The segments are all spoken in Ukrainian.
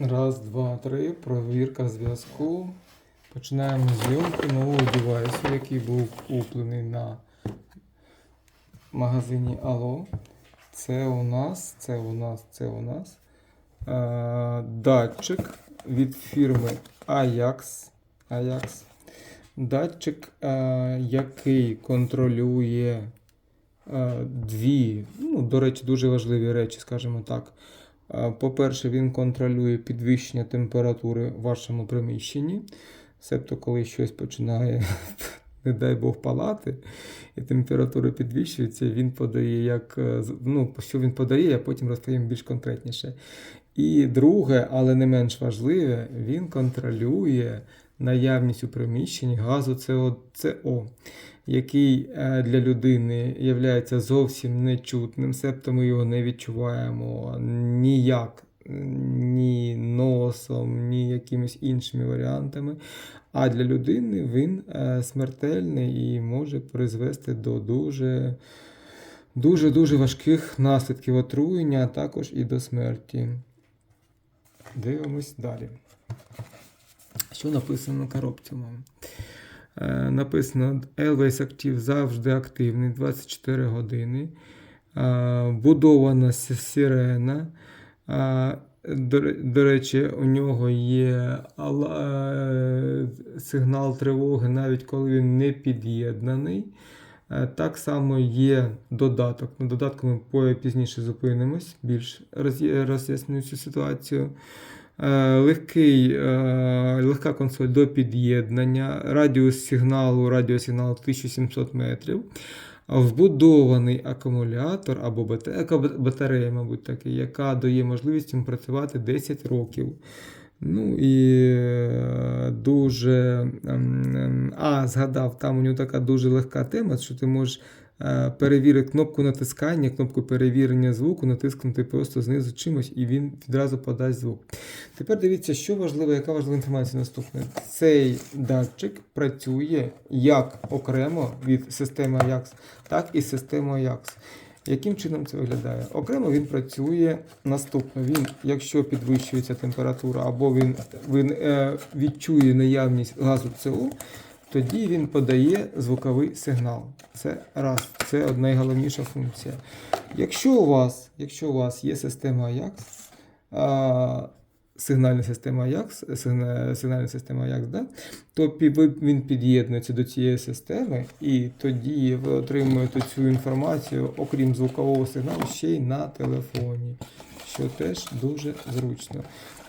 Раз, два, три. Провірка зв'язку. Починаємо зйомку нового девайсу, який був куплений на магазині Алло. Це у нас, це у нас, це у нас е, датчик від фірми Ajax. Ajax. Датчик, е, який контролює е, дві, ну, до речі, дуже важливі речі, скажімо так. По-перше, він контролює підвищення температури в вашому приміщенні. Себто, коли щось починає, не дай Бог, палати, і температура підвищується, він подає, як, е, ну, що він подає, я потім розповім більш конкретніше. І друге, але не менш важливе, він контролює наявність у приміщенні газу СО, який е, для людини є зовсім нечутним, себто ми його не відчуваємо ніяк, ні носом, ні якимись іншими варіантами. А для людини він е, смертельний і може призвести до дуже дуже дуже важких наслідків отруєння, а також і до смерті. Дивимось далі. Що написано на коробці вам? Е, написано Always Active завжди активний 24 години. Е, Будована сирена. Е, До, речі, у нього є е, сигнал тривоги, навіть коли він не під'єднаний. Е, Так само є додаток. На додатку ми пізніше зупинимось, більш роз'я- роз'яснюю цю ситуацію. Е, Легкий, е, легка консоль до під'єднання, радіус сигналу, радіосигналу 1700 метрів. Вбудований акумулятор або батарея, мабуть, таки, яка дає можливість їм працювати 10 років. Ну і е, дуже. ем, ем, А, згадав, там у нього така дуже легка тема, що ти можеш е, перевірити кнопку натискання, кнопку перевірення звуку, натиснути просто знизу чимось, і він відразу подасть звук. Тепер дивіться, що важливо, яка важлива інформація наступна. Цей датчик працює як окремо від системи Ajax, так і з системою Ajax. Яким чином це виглядає? Окремо він працює наступно. Він, якщо підвищується температура або він, він е, відчує наявність газу СО, тоді він подає звуковий сигнал. Це раз, це найголовніша функція. Якщо у вас, якщо у вас є система Ajax, сигнальна система Ajax, сигнальна система Ajax, да, то він під'єднується до цієї системи, і тоді ви отримуєте цю інформацію, окрім звукового сигналу, ще й на телефоні, що теж дуже зручно.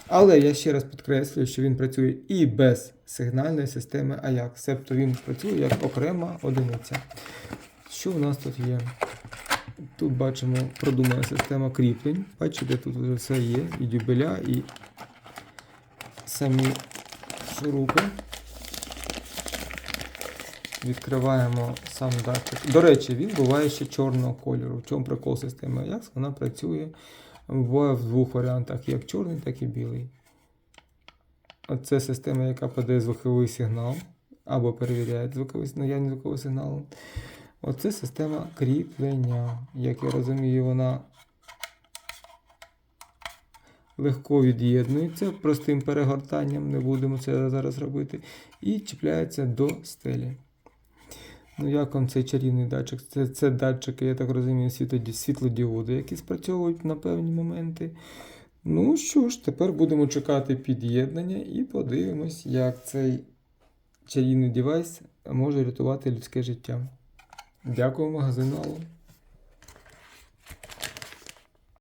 Але я ще раз підкреслюю, що він працює і без сигнальної системи Ajax, себто він працює як окрема одиниця. Що в нас тут є? Тут бачимо продумана система кріплень. Бачите, тут вже все є, і дюбеля, і самі шурупи. Відкриваємо сам датчик. До речі, він буває ще чорного кольору. В чому прикол системи Ajax? Вона працює буває в двох варіантах, як чорний, так і білий. Оце система, яка подає звуковий сигнал або перевіряє звуковий, наявність звукового сигналу. Оце система кріплення. Як я розумію, вона легко від'єднується простим перегортанням, не будемо це зараз робити, і чіпляється до стелі. Ну, як вам цей чарівний датчик? Це, це датчики, я так розумію, світлоді- світлодіоди, які спрацьовують на певні моменти. Ну що ж, тепер будемо чекати під'єднання і подивимось, як цей чарівний девайс може рятувати людське життя. Дякую магазину.